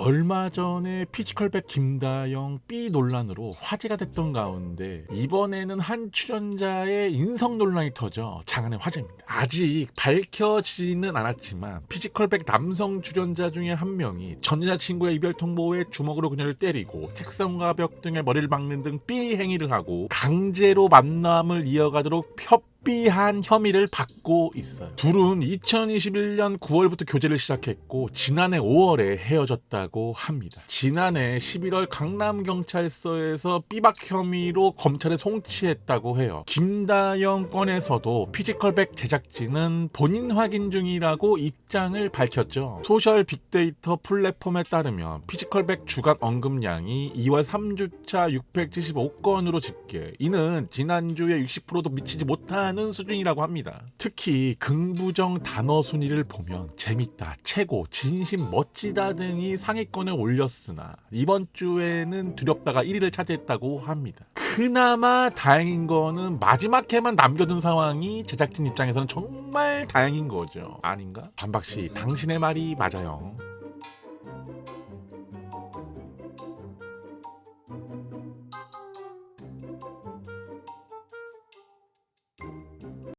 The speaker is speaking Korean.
얼마 전에 피지컬백 김다영 B 논란으로 화제가 됐던 가운데 이번에는 한 출연자의 인성 논란이 터져 장안의 화제입니다. 아직 밝혀지지는 않았지만 피지컬백 남성 출연자 중에 한 명이 전 여자친구의 이별 통보에 주먹으로 그녀를 때리고 책상과 벽 등에 머리를 박는 등 B 행위를 하고 강제로 만남을 이어가도록 협 비한 혐의를 받고 있어요. 둘은 2021년 9월부터 교제를 시작했고 지난해 5월에 헤어졌다고 합니다. 지난해 11월 강남경찰서에서 삐박 혐의로 검찰에 송치했다고 해요. 김다영 건에서도 피지컬백 제작진은 본인 확인 중이라고 입장을 밝혔죠. 소셜 빅데이터 플랫폼에 따르면 피지컬백 주간 언급량이 2월 3주차 675건으로 집계. 이는 지난주에 60%도 미치지 못 하는 수준이라고 합니다. 특히 긍부정 단어 순위를 보면 재밌다, 최고, 진심, 멋지다 등이 상위권에 올렸으나 이번 주에는 두렵다가 1위를 차지했다고 합니다. 그나마 다행인 거는 마지막 회만 남겨둔 상황이 제작진 입장에서는 정말 다행인 거죠. 아닌가? 반박씨, 당신의 말이 맞아요.